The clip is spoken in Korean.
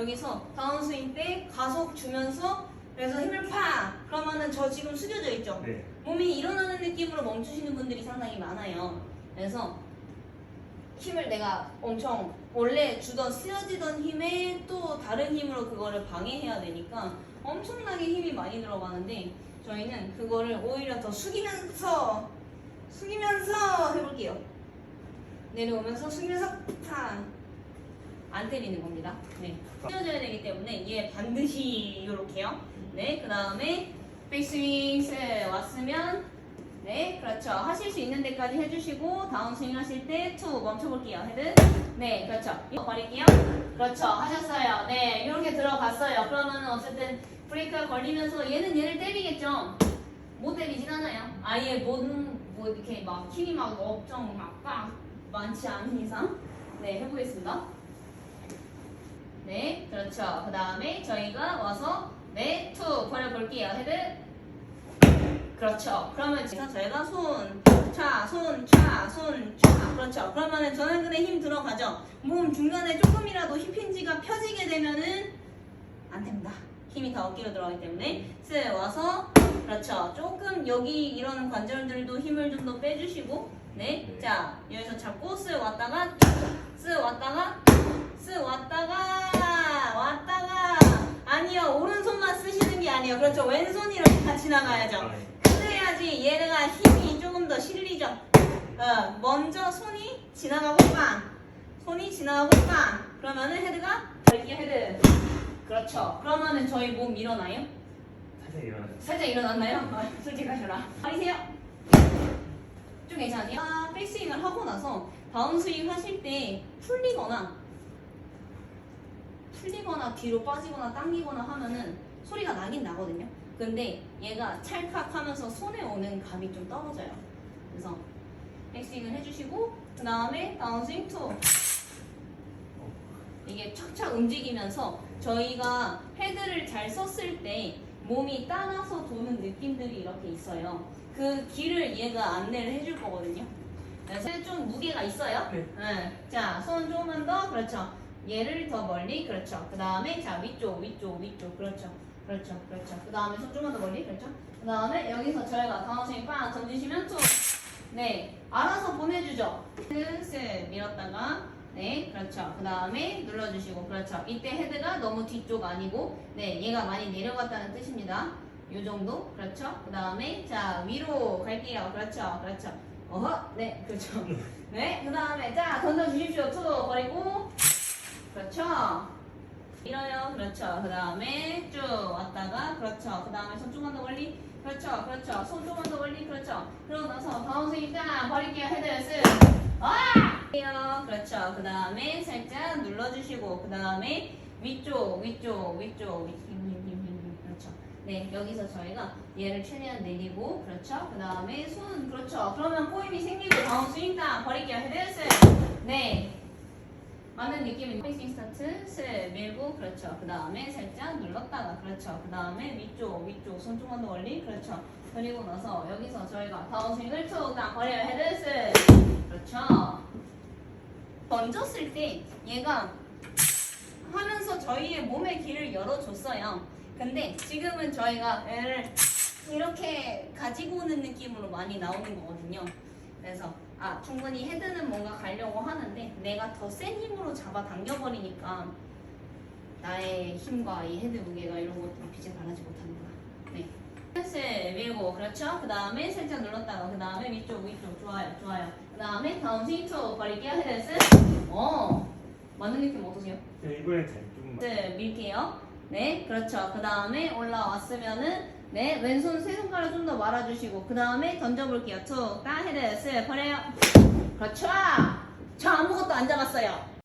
여기서 다운 스윙 때 가속 주면서 그래서 힘을 팍 그러면은 저 지금 숙여져 있죠 네. 몸이 일어나는 느낌으로 멈추시는 분들이 상당히 많아요 그래서 힘을 내가 엄청 원래 주던 쓰여지던 힘에 또 다른 힘으로 그거를 방해해야 되니까 엄청나게 힘이 많이 들어가는데 저희는 그거를 오히려 더 숙이면서 숙이면서 해볼게요. 내려오면서 숙이면서 탁 안 때리는 겁니다. 네. 쓰여져야 되기 때문에 얘 반드시 이렇게요. 네. 그 다음에 백스윙 세 왔으면 네, 그렇죠. 하실 수 있는 데까지 해주시고 다운스윙 하실 때 투 멈춰볼게요. 헤드. 네, 그렇죠. 이거 버릴게요. 그렇죠. 하셨어요. 네, 이렇게 들어갔어요. 그러면 어쨌든 브레이크가 걸리면서 얘는 얘를 때리겠죠. 못 때리진 않아요. 아예 뭐는 뭐 이렇게 막 힘이 막 엄청 막빡 많지 않은 이상. 네, 해보겠습니다. 네, 그렇죠. 그 다음에 저희가 와서 네, 투 버려볼게요. 헤드. 그렇죠. 그러면 지금 저희가 손, 차, 손, 차, 손, 차. 그렇죠. 그러면은 전완근에 힘 들어가죠. 몸 중간에 조금이라도 힙힌지가 펴지게 되면은 안 됩니다. 힘이 다 어깨로 들어가기 때문에 쓱 와서 그렇죠. 조금 여기 이런 관절들도 힘을 좀 더 빼주시고 네. 네. 자 여기서 잡고 쓱 왔다가 쓱 왔다가 쓱 왔다가 왔다가 아니요 오른손만 쓰시는 게 아니에요. 그렇죠. 왼손이 이렇게 같이 나가야죠. 아, 네. 그래야지 얘네가 힘이 조금 더 실리죠. 어, 먼저 손이 지나가고 빵. 손이 지나가고 빵. 그러면은 헤드가 발기 헤드. 그렇죠. 그러면은 저희 몸 일어나요? 살짝 일어나요. 살짝 일어났나요? 아, 솔직하셔라. 버리세요. 좀 괜찮아요? 아, 백스윙을 하고 나서 다운스윙 하실 때 풀리거나 풀리거나 뒤로 빠지거나 당기거나 하면은 소리가 나긴 나거든요. 근데 얘가 찰칵 하면서 손에 오는 감이 좀 떨어져요. 그래서 백스윙을 해주시고 그 다음에 다운스윙 투 이게 착착 움직이면서 저희가 헤드를 잘 썼을 때 몸이 따라서 도는 느낌들이 이렇게 있어요. 그 길을 얘가 안내를 해줄 거거든요. 그래서 좀 무게가 있어요. 네. 응. 자, 손 조금만 더. 그렇죠. 얘를 더 멀리. 그렇죠. 그 다음에 자 위쪽, 위쪽, 위쪽. 그렇죠. 그렇죠. 그렇죠. 그 다음에 손 조금만 더 멀리. 그렇죠. 그 다음에 여기서 저희가 다운스윙 빵 던지시면 툭. 네. 알아서 보내주죠. 슬슬 밀었다가 네, 그렇죠. 그 다음에 눌러주시고, 그렇죠. 이때 헤드가 너무 뒤쪽 아니고, 네, 얘가 많이 내려갔다는 뜻입니다. 요 정도, 그렇죠. 그 다음에, 자, 위로 갈게요. 그렇죠, 그렇죠. 어허, 네, 그렇죠. 네, 그 다음에, 자, 던져주십시오. 투 버리고, 그렇죠. 밀어요. 그렇죠. 그 다음에 쭉 왔다가, 그렇죠. 그 다음에 손 조금만 더 멀리, 그렇죠, 그렇죠. 손 조금만 더 멀리, 그렇죠. 그러고 나서 다운스윙 딱 버릴게요. 헤드 쓱. 아! 그렇죠. 그 다음에 살짝 눌러주시고, 그 다음에 위쪽, 위쪽, 위쪽. 그렇죠. 네, 여기서 저희가 얘를 최대한 내리고, 그렇죠. 그 다음에 손, 그렇죠. 그러면 꼬임이 생기고, 다운 스윙 딱 버릴게요. 헤드스. 네. 맞는 느낌이 페이싱 스타트, 스 밀고, 그렇죠. 그 다음에 살짝 눌렀다가, 그렇죠. 그 다음에 위쪽, 위쪽, 손 조금만 더 멀리, 그렇죠. 그리고 나서 여기서 저희가 다운 스윙을 툭딱 버려요. 헤드스. 그렇죠. 던졌을 때 얘가 하면서 저희의 몸의 길을 열어줬어요. 근데 지금은 저희가 얘를 이렇게 가지고 오는 느낌으로 많이 나오는 거거든요. 그래서 아 충분히 헤드는 뭔가 가려고 하는데 내가 더 센 힘으로 잡아 당겨버리니까 나의 힘과 이 헤드 무게가 이런 것들이 빛을 발하지 못하는구나. 네. 슬슬 밀고 그렇죠. 그 다음에 살짝 눌렀다가 그 다음에 위쪽 위쪽 좋아요 좋아요. 그 다음에 다운 스윙투 버릴게요 헤드 스. 어 맞는 느낌 어떠세요? 네, 이번엔 잘 조금만. 네, 밀게요. 네, 그렇죠. 그 다음에 올라왔으면은 네, 왼손 세 손가락 좀 더 말아주시고 그 다음에 던져볼게요. 툭, 딱 헤드, 스, 버려요. 그렇죠. 저 아무것도 안 잡았어요.